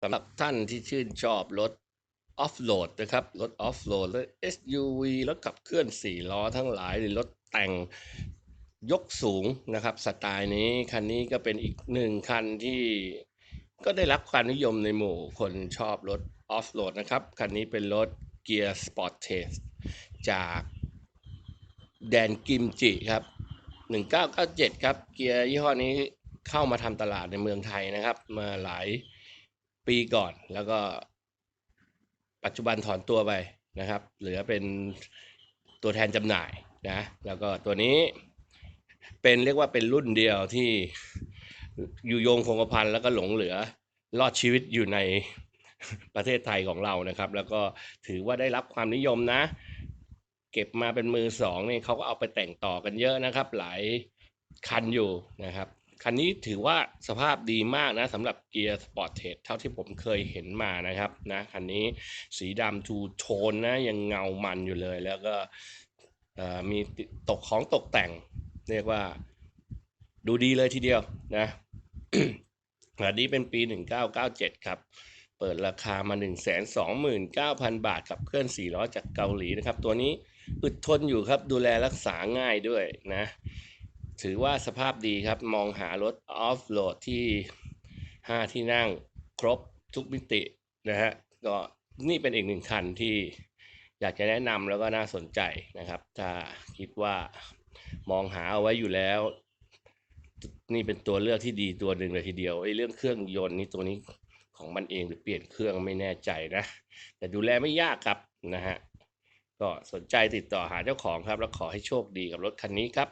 สำหรับท่านที่ชื่นชอบรถออฟโหลดนะครับ รถออฟโหลดรถ SUV รถขับเคลื่อน 4 ล้อทั้งหลายหรือรถแต่งยกสูงนะครับ สไตล์นี้คันนี้ก็เป็นอีกหนึ่งคันที่ก็ได้รับความนิยมในหมู่คนชอบรถออฟโหลดนะครับ คันนี้เป็นรถเกียร์สปอร์ตเทสจากแดนกิมจิครับ 1997 ครับ เกียร์ยี่ห้อนี้เข้ามาทำตลาดในเมืองไทยนะครับ มาหลาย ปีก่อน แล้วก็ปัจจุบันถอนตัวไปนะครับ เหลือเป็นตัวแทนจำหน่ายนะ แล้วก็ตัวนี้เป็นเรียกว่าเป็นรุ่นเดียวที่อยู่โยงคงกระพันแล้วก็หลงเหลือรอดชีวิตอยู่ในประเทศไทยของเรานะครับ แล้วก็ถือว่าได้รับความนิยมนะ เก็บมาเป็นมือสองนี่เขาก็เอาไปแต่งต่อกันเยอะนะครับ หลายคันอยู่นะครับ คันนี้ถือว่าสภาพดีมากนะสำหรับเกียร์สปอร์ตเทสเท่าที่ผมเคยเห็นมานะครับนะคันนี้สีดำทูโทนนะยังเงามันอยู่เลย แล้วก็มีตกของตกแต่ง เรียกว่าดูดีเลยทีเดียวนะอันนี้เป็นปี 1997 ครับ เปิดราคามา 129,000 บาทกับเคลื่อน4ล้อจากเกาหลีนะครับ ตัวนี้อึดทนอยู่ครับดูแลรักษาง่ายด้วยนะ ถือว่าสภาพดีครับ มองหารถออฟโหลดที่ 5 ที่นั่งครบทุกมิตินะฮะก็นี่เป็นอีกหนึ่งคันที่อยากจะแนะนำแล้วก็น่าสนใจนะครับ ถ้าคิดว่ามองหาเอาไว้อยู่แล้ว นี่เป็นตัวเลือกที่ดีตัวหนึ่งเลยทีเดียวไอ้เรื่องเครื่องยนต์นี่ตัวนี้ของมันเองหรือเปลี่ยนเครื่องไม่แน่ใจนะ แต่ดูแลไม่ยากครับนะฮะก็สนใจติดต่อหาเจ้าของครับ แล้วขอให้โชคดีกับรถคันนี้ครับ